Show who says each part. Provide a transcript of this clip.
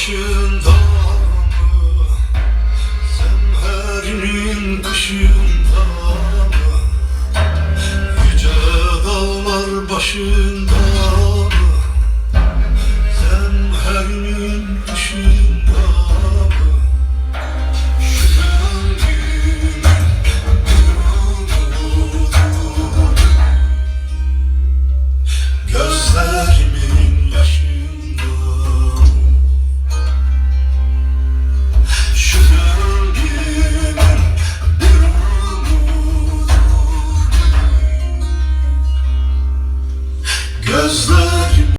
Speaker 1: başında mı? Sen herinin kışında mı? Yüce dağlar başında mı? Sen herinin kışında mı? Şüphengin umudu Gözlerin Gözler